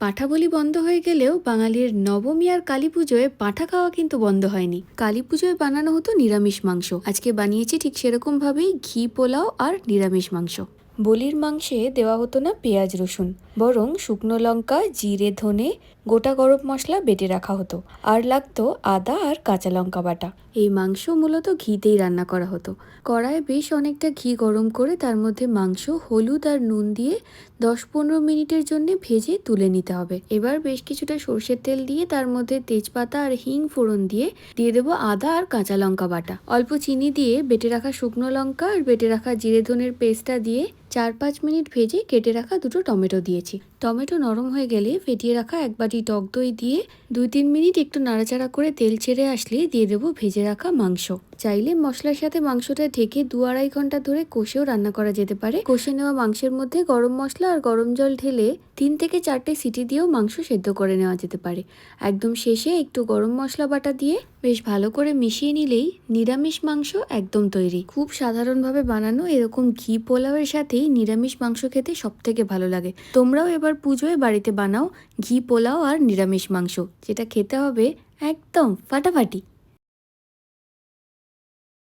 পাঁঠা বলি বন্ধ হয়ে গেলেও বাঙালির নবমী আর কালী পুজোয় পাঁঠা খাওয়া কিন্তু বন্ধ হয়নি। কালী পুজোয় বানানো হতো নিরামিষ মাংস। আজকে বানিয়েছি ঠিক সেরকম ভাবেই ঘি পোলাও আর নিরামিষ মাংস। বলির মাংসে দেওয়া হতো না পেঁয়াজ রসুন। বরং শুকনো লঙ্কা, জিরে, ধনে, গোটা গরম মশলা বেটে রাখা হতো। আর লাগতো আদা আর কাঁচা লঙ্কা বাটা। এই মাংস মূলত ঘিতেই রান্না করা হতো। কড়ায় বেশ অনেকটা ঘি গরম করে তার মধ্যে মাংস, হলুদ আর নুন দিয়ে দশ পনেরো মিনিটের জন্য ভেজে তুলে নিতে হবে। এবার বেশ কিছুটা সর্ষের তেল দিয়ে তার মধ্যে তেজপাতা আর হিং ফোড়ন দিয়ে দিয়ে দেবো আদা আর কাঁচা লঙ্কা বাটা। অল্প চিনি দিয়ে বেটে রাখা শুকনো লঙ্কা আর বেটে রাখা জিরে ধনের পেস্টটা দিয়ে চার পাঁচ মিনিট ভেজে কেটে রাখা দুটো টমেটো দিয়েছি। টমেটো নরম হয়ে গেলে ফেটিয়ে রাখা এক বাটি টক দই দিয়ে দুই তিন মিনিট একটু নাড়াচাড়া করে তেল ছেড়ে আসলে দিয়ে দেবো ভেজে রাখা মাংস। চাইলে মশলার সাথে মাংসটা ঢেকে দু আড়াই ঘণ্টা ধরে কষেও রান্না করা যেতে পারে। কষে নেওয়া মাংসের মধ্যে গরম মশলা আর গরম জল ঢেলে তিন থেকে চারটে সিটি দিয়েও মাংস সেদ্ধ করে নেওয়া যেতে পারে। একদম শেষে একটু গরম মশলা বাটা দিয়ে বেশ ভালো করে মিশিয়ে নিলেই নিরামিষ মাংস একদম তৈরি। খুব সাধারণভাবে বানানো এরকম ঘি পোলাওয়ের সাথেই নিরামিষ মাংস খেতে সব থেকে ভালো লাগে। তোমরাও এবার পুজোয় বাড়িতে বানাও ঘি পোলাও আর নিরামিষ মাংস, যেটা খেতে হবে একদম ফাটাফাটি।